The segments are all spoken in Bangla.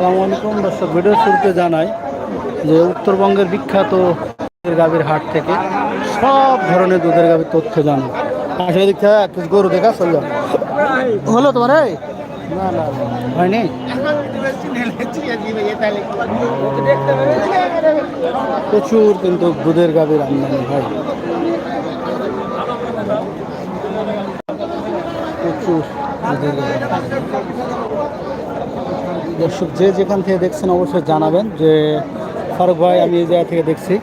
আসসালামু ভিডিও শুরুতে জানাই যে উত্তরবঙ্গের বিখ্যাত গাভীর হাট থেকে সব ধরনের দুধের গাভীর তথ্য জানো। আসলে দিক থেকে গরু দেখা, চল। হলো তোমার হয়নি? প্রচুর কিন্তু দুধের গাভীর আমদানি হয় প্রচুর দুধের গাভীর দর্শক যে যেখান থেকে দেখছেন অবশ্যই জানাবেন যে ফারুক ভাই, আমি এই জায়গা থেকে দেখছি।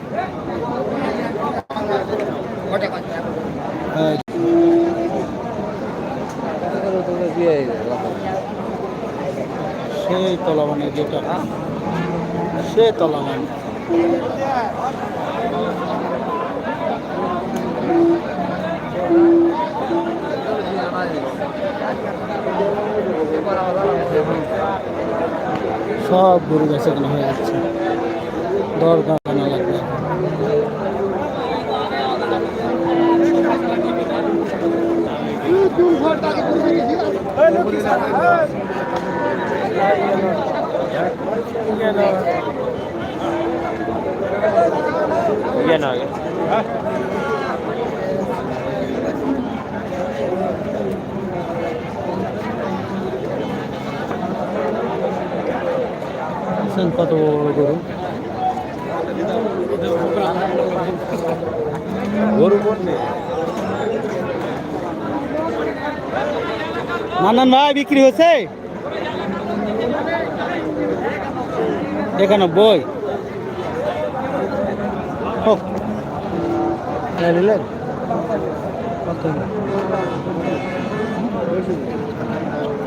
সেই তলা মানে যেটা সে তলা মানে সব গরু বেচা কেনা হয়ে যাচ্ছে দরকার না লাগবে দেখছেন কত বড় বড় গরু নানান ভাই বিক্রি হয়েছে? একানব্বই হোক। নিলেন? কত?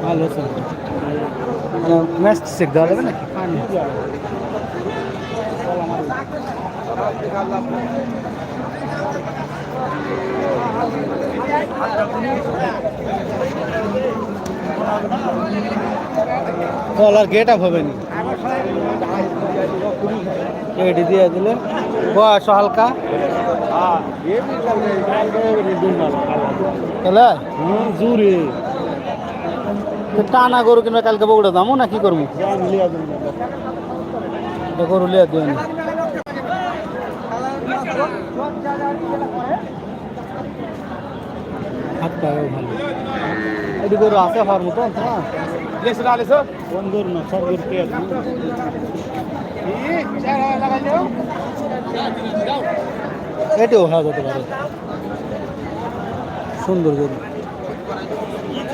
ভালো ম্যাচ চেক দেওয়া যাবে নাকি? কলার গেট আপ হবে নি। এটি দিয়ে দিলেন বয়স হালকা। তাহলে? জুড়ে। টানা গরু কিনবে, কালকে বগুড়া দামও না কি করব গরু লিয়া দিয়ে নি। হাত পায়েও ভালো। এটি গরু আছে হওয়ার মতো কোন গরু না সব গরু কে এটিও হওয়া সুন্দর গরু।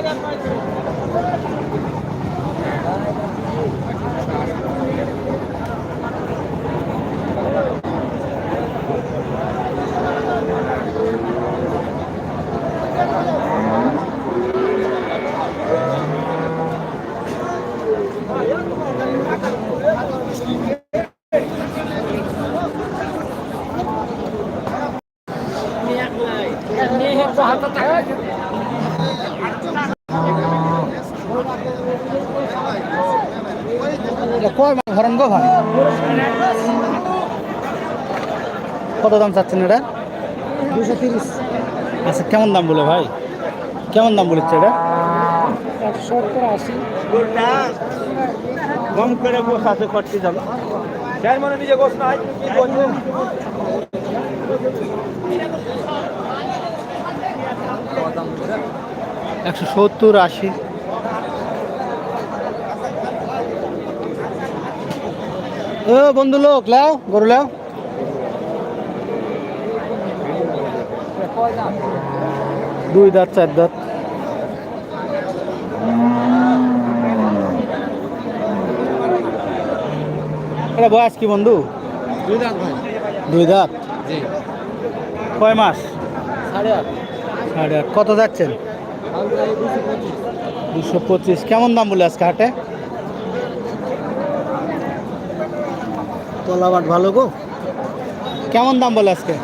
Bye, কত দাম চাচ্ছেন এটা? দুশো তিরিশ। আচ্ছা কেমন দাম বলে ভাই? কেমন দাম বলেছে এটা? একশো সত্তর আশি। কম করে বসাতে করতে যাবে চেয়ারম্যানের নিজে গোস নাই বলব একশো সত্তর আশি। ও বন্ধু লোক লাও গরু লাও। দুই দাঁত চার দাঁত। এটা বয়স কি বন্ধু? দুই দাঁত ভাই। দুই দাঁত? জি। কয় মাস? সাড়ে আট। সাড়ে আট। কত যাচ্ছেন? দুশো পঁচিশ। কেমন দাম বলে আজকে হাটে? তলাবাট ভালো গো। কেমন দাম বলে আজকে?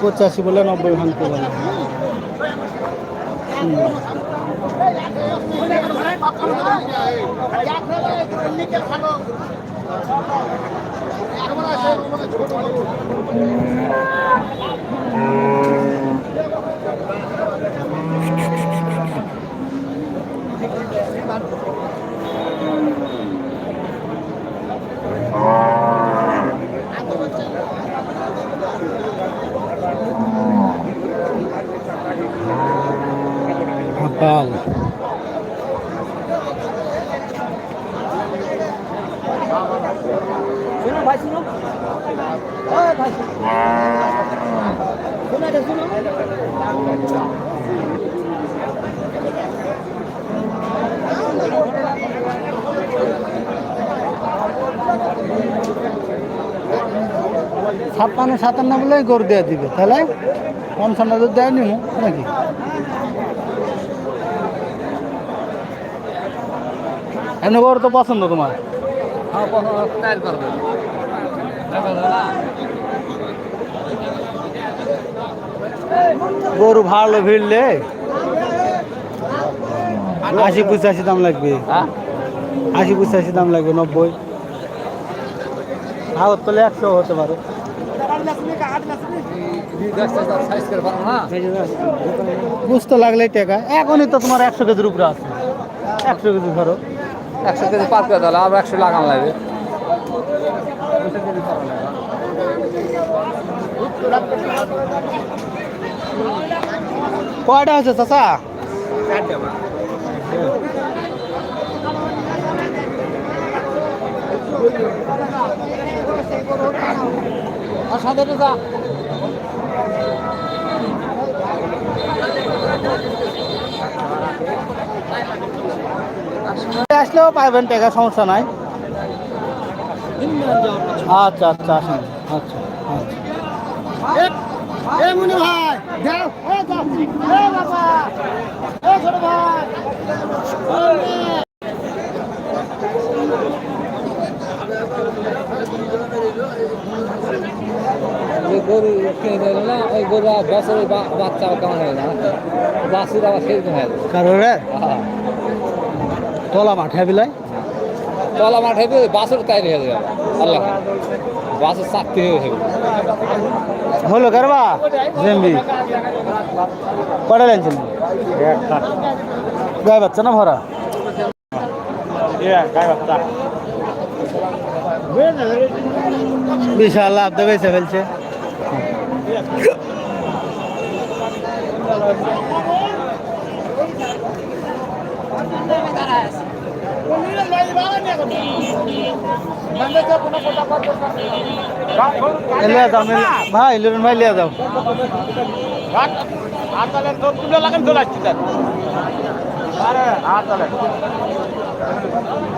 পঁচিশি বলে নব্বই ভাঙতে বলে। হুম। হাপাল শুনো ছাপ্পান্ন সাতান্ন বলে গরু দেওয়া দিবে তাহলে পঞ্চান্ন দেয়নি মু নাকি? এমনি গরু তো পছন্দ তোমার? গরু ভালো ভিড়লে আশি পঁচাশি দাম লাগবে। হ্যাঁ? আশি পঁচাশি দাম লাগবে নব্বই। আগত তোলে একশো হতে পারে। পারো বুঝতে লাগলে টাকা। এখনই তো তোমার একশো কেজির উপরে আছে। একশো কেজি ধরো। একশো কেজি পার করে তাহলে আবার একশো লাগানো লাগবে। কয়টা হচ্ছে চাচা? আর আসলেও পাইবেন টাকা সমস্যা নাই। আচ্ছা আচ্ছা আসেন। আচ্ছা আচ্ছা। এ মনে যে গরু কিনে দিল না ওই গরু আর বছরের বা- বাচ্চা কেমন হয়ে যায় বাসুর আবার সেরকম হয়ে। যায় কারোর? হ্যাঁ। তলা মাঠে বিলাই? তলা মাঠে বাসুর তৈরি হয়ে যাবে। আল্লাহ। বাসুর চাকরি হয়ে যাবে হলো কারবা? জেম্বি। কটা লেনছেন গায়ে বাচ্চা না ভরা? বিশাল লাভ দেবে ফেলছে। ভাই লিরুন ভাই লিয়া যাও যাও। ও দিবেন আমার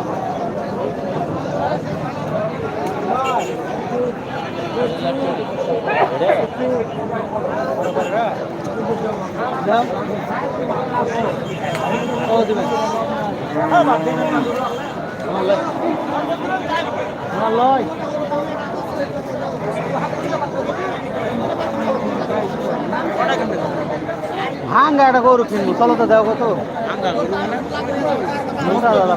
লয় ভাঙ্গা একটা গরু কিনবো চলো তো দেও কত মোটা দাদা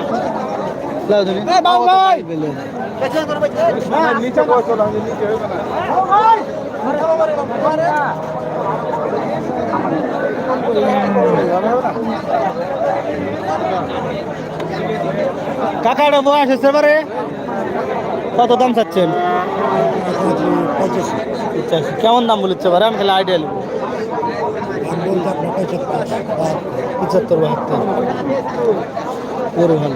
লাও তুমি। কাকা এটা বয়স হচ্ছে এবারে কত দাম চাচ্ছেন কেমন দাম বলেছে এবারে আমি তাহলে আইডিয়া নেব পঁচাত্তর বাহাত্তর পুরো ভালো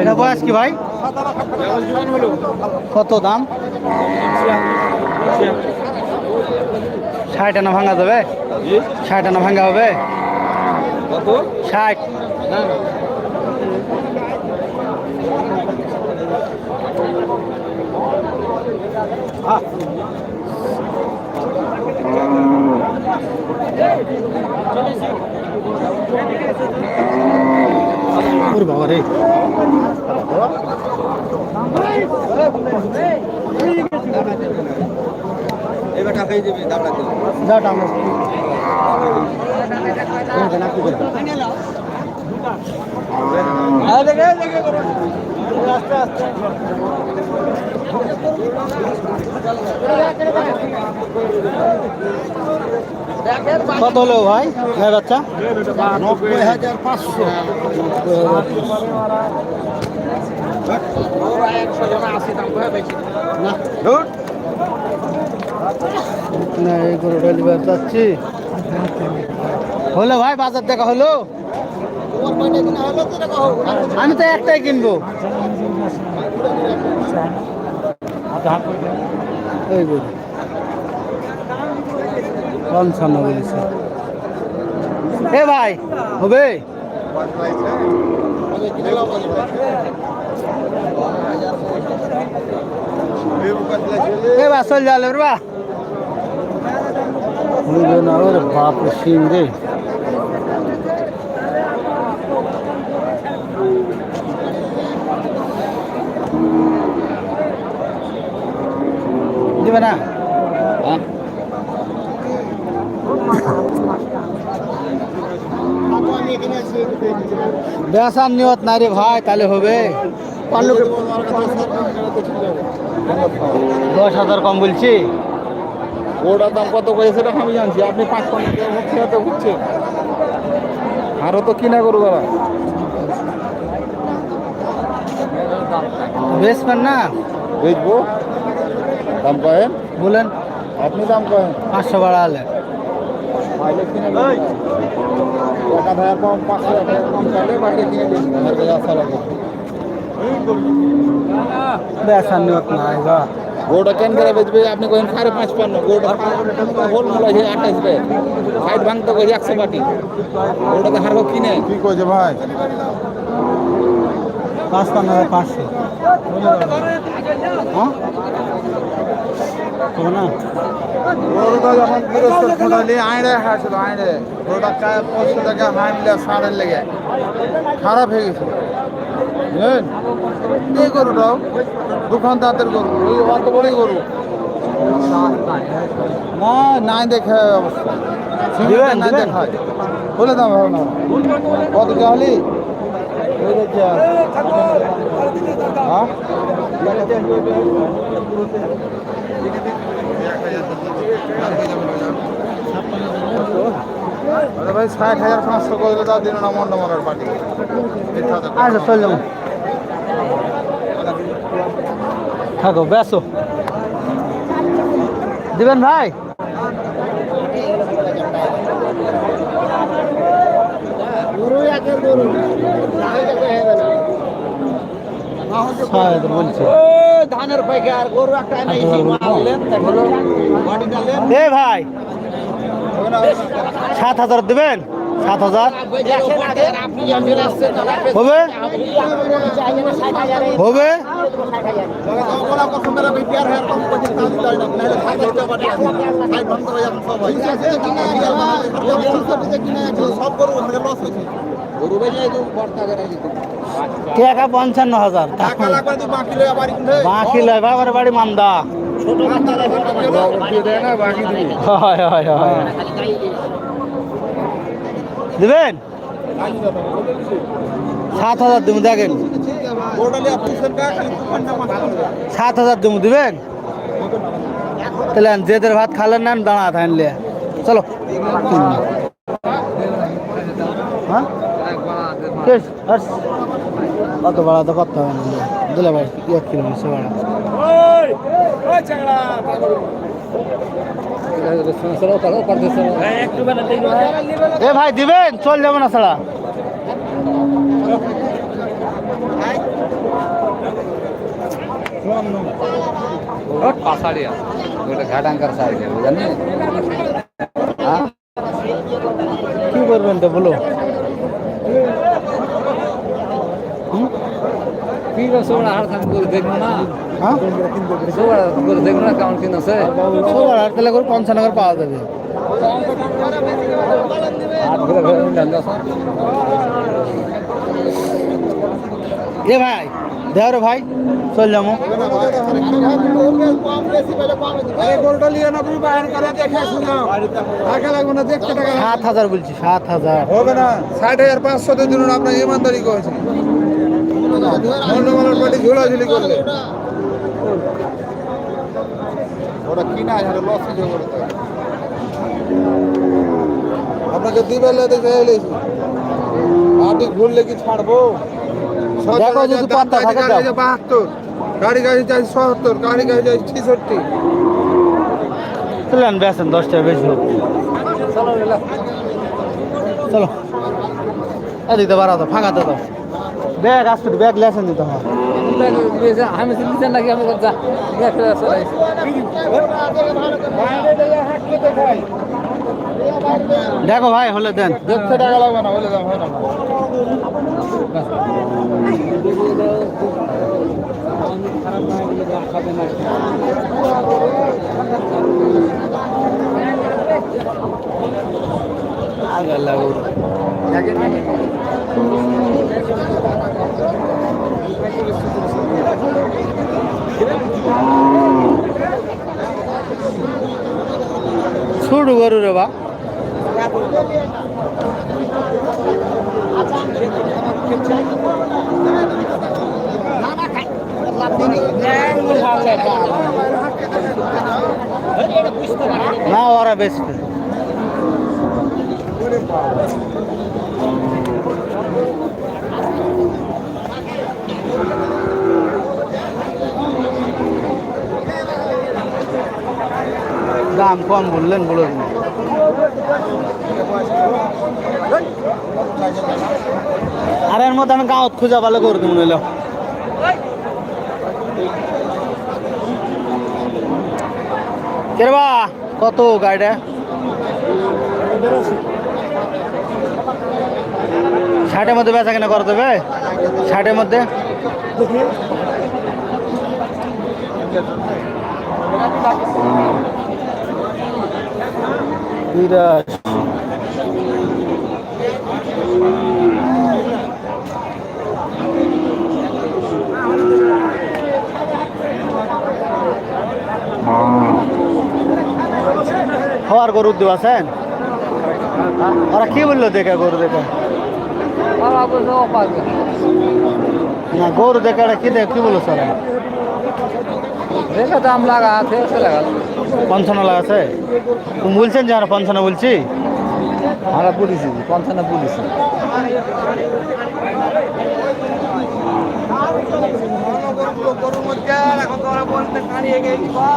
এটা বয়স কি ভাই? কত দাম? ষাট আনা ভাঙা যাবে? ষাট আনা ভাঙা হবে? ষাট। ওরে বাবা রে এবার টাকাই দেবে দামটা দিলে যা টানো কত হলো ভাই বাচ্চা? নব্বই হাজার পাঁচশো ডেলিভারি যাচ্ছি হলো ভাই, বাজার দেখা হলো? আমি তো একটাই কিনবো। এই পঞ্চান্ন বলেছে। এ ভাই হবে? এ বা চল যালে বা। বুঝলো না ওরে বাপ সিং রে। দিবে না? বেসার নিয়ত নাই রে ভাই তাহলে হবে। দশ হাজার কম বলছি। ওটার দাম কত করে সেটা আমি জানছি। আপনি পাঁচ পঞ্চাশ ঘুরছেন আরও তো কিনা করু তারা বেচবেন না? বেচবো। দাম কয়েন? বলেন। আপনি দাম কয়েন? পাঁচশো বাড়ালে। টাকা ভাড়া কম পাঁচশো টাকা কম চাইলে বাকি কিনে দিন আমার কাছে আসা লাগে বেসার নিয়ত নাই বা গোটা কেন করে বেচবে? আপনি কহেন সাড়ে পাঁচ পান্ন গোটা হোল মূলা আছে আঠাশ বে সাইড ভাঙতে কই একশো বাটি। ওটাতে হারবো কিনে? কি কইছে ভাই? পাঁচ পান্ন পাঁচশো। হ্যাঁ? না? গরুটা যখন গৃহস্থ ফোটালি আইড়ে হাসছিল আইড়ে গরুটা চায় পঁচিশ টাকা হাঁটলে সারের লেগে খারাপ হয়ে গেছে বুঝলেন এই গরুটাও দোকান দাঁতের গরু ওই অত বড়ই গরু না নাই দেখে অবস্থা নাই। দেখায় বলে দাম হবে না কত দেখছি হ্যাঁ ভাই ষাট হাজার পাঁচশো করলে তাও দিন না মন্ড পার্টি। আচ্ছা চল যাব। থাকো বেসো দিবেন ভাই? বলছে। ধানের পাইকার গরু একটা নাই এ ভাই সাত হাজার দেবেন? সাত হাজার? হবে? হবে? সব টাকা পঞ্চান্ন হাজার। বাকি বাড়ি কিনবে বাকি লয় বাবার বাড়ি মান্দা। দিবেন? সাত হাজার দেবো দেখেন। সাত হাজার দেবো দিবেন? তাহলে যেদের ভাত খালেন না দাঁড়া থাকলে চলো। হ্যাঁ? কত বাড়া তো কত হবে না। দিলে ভাই এক কিলো মিশে বাড়া এ ভাই দিবেন? চল যাব না ছাড়া পাশাড়িয়া ওটা ঘাটাঙ্কার সাইড জানি হ্যাঁ কি করবেন তো বলো। হার দেখব না। হ্যাঁ? সোবার করে দেখব না কেমন কিনেছে সবার আর তাহলে করে পঞ্চান্ন করে পাওয়া যাবে। এ ভাই রে ভাই চল যাব গরুটা লিয়ে না তুমি বাইরে করে দেখে শুনো টাকা লাগবে না দেখতে টাকা সাত হাজার বলছি সাত হাজার। হবে না ষাট হাজার পাঁচশো দিন আপনার ইমানদারি করেছে। মন্ডমালার পার্টি ঝুলাঝুলি করলে। ওরা কিনা হাজার লস হয়ে যাবে আপনাকে দিবেলে দেখে এলেছি পার্টি ঘুরলে কি ছাড়বো? দেখো যদি পাত্তা থাকে দাও। বাহাত্তর। গাড়ি গাড়ি যাই সত্তর গাড়ি গাড়ি যাই ছেষট্টি। চলেন বেসেন দশ বেশি হোক। চলো এদিকে বাড়া তো ফাঁকাতে দাও। ব্যাগ আসতে ব্যাগ লেসেন দিতে হয়। আমি চিনতে নাকি আমি দেখো ভাই হলে দেন। দেখতে টাকা লাগবে না দাম হয় না। ছুটু গরু রে বা। না ওরা বেশি দাম কম বললেন বলুন। আর এর মধ্যে আমি গাঁত খুঁজা ভালো করে দেবো নিলাম কেরবা কত গাড়িটা? ষাটের মধ্যে বেচা কেনা করে দেবে ষাটের মধ্যে? বিরাট হওয়ার গরু দেওয়া আছেন ওরা কি বলল দেখে গরু দেখে? না গরু দেখে ওরা কি দেখে কি বলল স্যার? দেখে দাম লাগা আছে লাগা পঞ্চান্ন আছে? তুমি বলছেন যে আমরা পঞ্চান্ন বলছি? আমরা পুলিশি পঞ্চান্ন পুলিশি গরুর মধ্যে এখন তো ওরা বলতে কানিয়ে গেছি বা